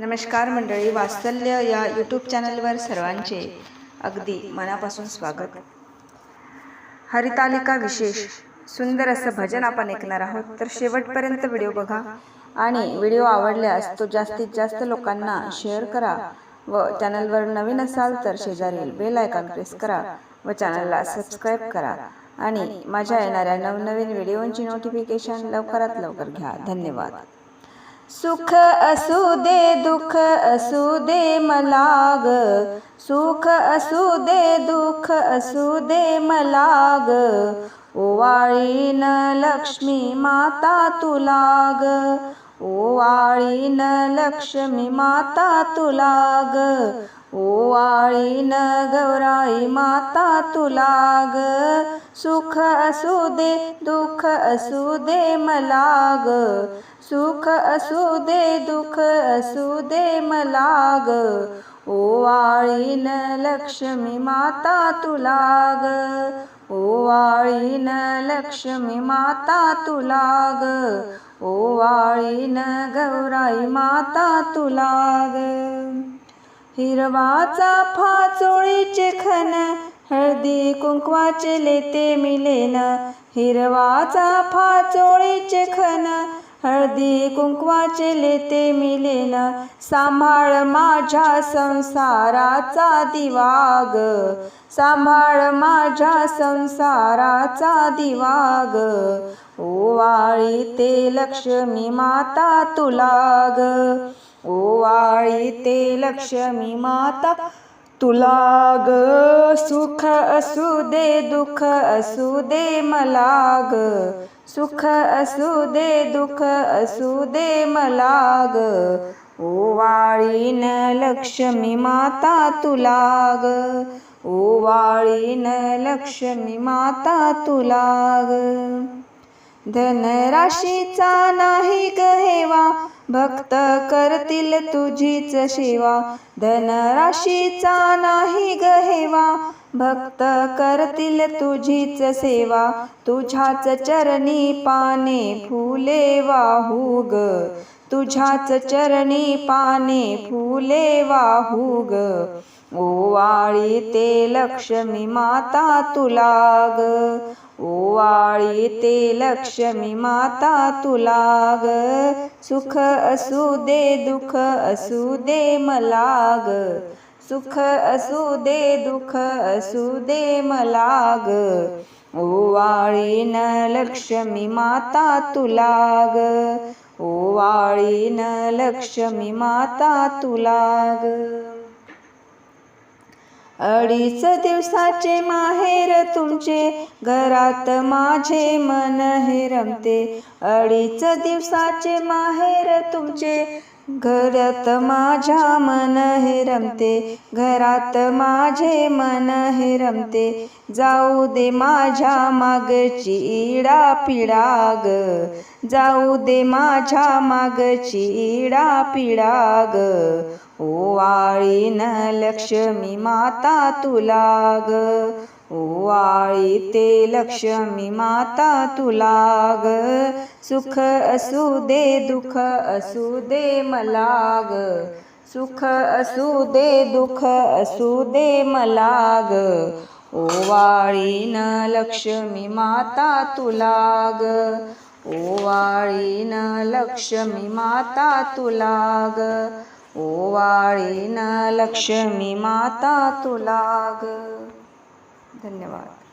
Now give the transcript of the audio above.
नमस्कार मंडळी वात्सल्य या यूट्यूब चॅनलवर सर्वांचे अगदी मनापासून स्वागत. हरितालिका विशेष सुंदर असं भजन आपण ऐकणार आहोत. तर शेवटपर्यंत व्हिडिओ बघा आणि व्हिडिओ आवडल्यास तो जास्तीत जास्त लोकांना शेअर करा व चॅनलवर नवीन असाल तर शेजारील बेल आयकॉन प्रेस करा व चॅनलला सबस्क्राईब करा आणि माझ्या येणाऱ्या नवनवीन व्हिडिओंची नोटिफिकेशन लवकरात लवकर घ्या. धन्यवाद. सुख असू दे दुःख असू दे मला ग. सुख असू दे दुःख असू दे मला ग. ओवाळीन लक्ष्मी माता तुला ग. ओवाळीन लक्ष्मी माता तुला ग. ओवाळीन गौराई माता तुला ग. सुख असू दे दुःख असू दे मला ग. सुख असू दे दुःख असू दे मला ग. ओवाळीन लक्ष्मी माता तुला ग. ओवाळीन लक्ष्मी माता तुला ग. ओवाळीन गौराई माता तुला ग. हिरवाचा फाचोळीचे खन हळदी कुंकवाचे लेते मिलेन हिरवाचा फाचोळीचे खन हळदी कुंकवाचे लेते मिलेन सांभाळ माझ्या संसाराचा दिवाग. सांभाळ माझ्या संसाराचा दिवाग. ओवाळी ते लक्ष्मी माता तुला ग. ओवाळी ते लक्ष्मी माता तुला ग. सुख असू दे दुःख असू दे मला ग सुख असू दे दुःख असू दे मला ग ओवाळीन लक्ष्मी माता तुला ग ओवाळीन लक्ष्मी माता तुला ग धनराशीचा नाही ग हे भक्त करतील तुझीच सेवा. धनराशीचा नाही गहेवा हेवा भक्त करतील तुझीच सेवा. तुझ्याच चरणी पाने फुले वाहू ग तुझ्याच चरणी पाने फुले वाहू ग ओवाळी ते लक्ष्मी माता तुलाग ओवाळी ते लक्ष्मी माता तुलाग सुख असू दे दुःख असू दे मलाग सुख असू दे दुःख असू दे मलाग ओवाळी न लक्ष्मी माता तुलाग ओवाळी न लक्ष्मी माता तुलाग अडीच दिवसाचे माहेर तुमचे घरात माझे मन हे रमते. अडीच दिवसाचे माहेर तुमचे घरात माझ्या मन हे रमते घरात माझे मन हे रमते. जाऊ दे माझ्या मागची इडा पिडाग जाऊ दे माझ्या मागची इडा पिडाग ग ओवाळीन लक्ष्मी माता तुला ग. ओवाळी ते लक्ष्मी माता तुला ग. सुख असू दे दुःख असू दे मला ग. सुख असू दे दुःख असू दे मला ग. ओवाळीन लक्ष्मी माता तुला ग. ओवाळीन लक्ष्मी माता तुला ग. ओवाळीन लक्ष्मी माता तुला ग. धन्यवाद.